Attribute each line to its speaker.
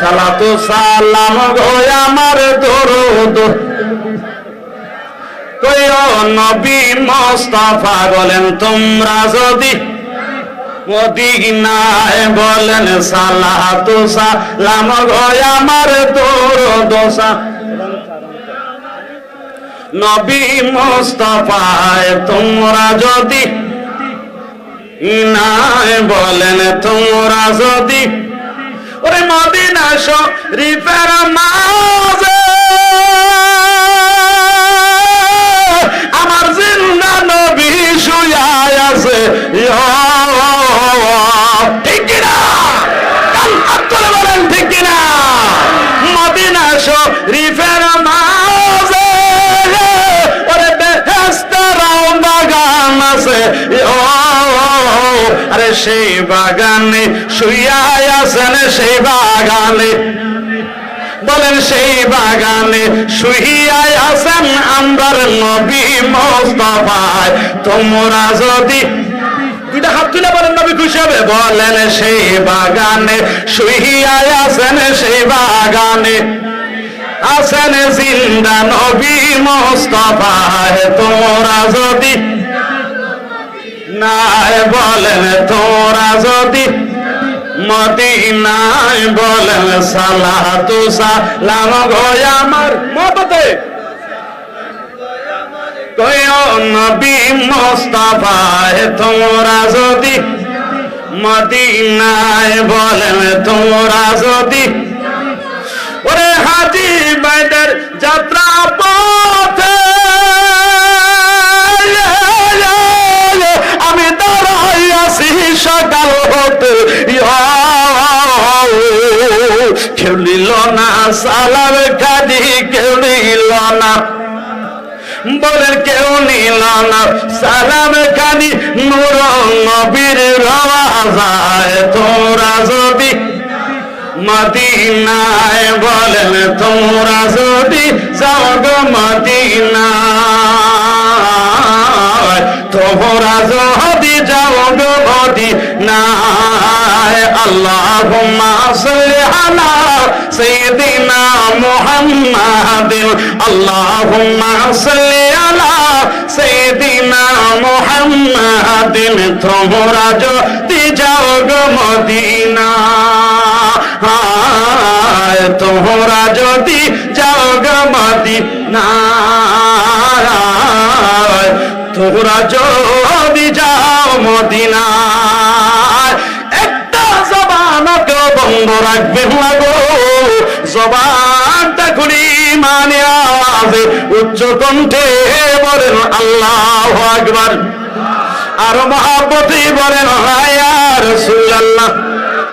Speaker 1: সালাতু সালাম গো আমার দরুদ। কইও নবী মোস্তফা বলেন, তোমরা যদি মদিনায় বলেন সালাতু সালাম গো আমার দরুদ। নবী মোস্তফায়, তোমরা যদি ইনায় বলেন, তোমরা যদি ওরে মদিনা শরীফের মাঝে আরে সেই বাগানে শুয়াই আছেন সেই বাগানে। বলেন সেই বাগানে শুইয়াই আছেন আমরার নবী মোস্তফায়। তোমরা যদি দুইটা হাত তুলে বলেন, নবী খুশি হবে? বলেন সেই বাগানে আছেন সেই বাগানে। আছেন জিন্দা নবী মোস্তফায়। তোমরা যদি নাই বলেন, তোরা যদি মদিনায় বলেন, সালাতু সালাম গো আমার মততে নবী মোস্তফায় তোমরা যদি মদিনায় বলেন তোমরা যদি ওরে হাজি বাইদের যাত্রা সকাল হতে কেউ নিল না সালার কাদি, কেউ নিল না। বলেন কেউ নিল না সালাম কানি নবীর তোরা যদি বলেন, তোমরা যদি মদিনায় আল্লাহুম্মা সাল্লি আলা সাইয়্যিদিনা মুহাম্মাদিন। আল্লাহুম্মা সাল্লি আলা সাইয়্যিদিনা মুহাম্মাদিন। তোমরা যদি যাও গো মদিনা তোমরা যদি যাও গমাদি নারায় তোমরা যদি যাও মদিনায় একটা বন্ধ রাখবেন গো জবানটা মানে আওয়াজে, উচ্চ কণ্ঠে বলেন আল্লাহ আকবার। আর মহাপতি বলেন হায়ার সুল্লাহ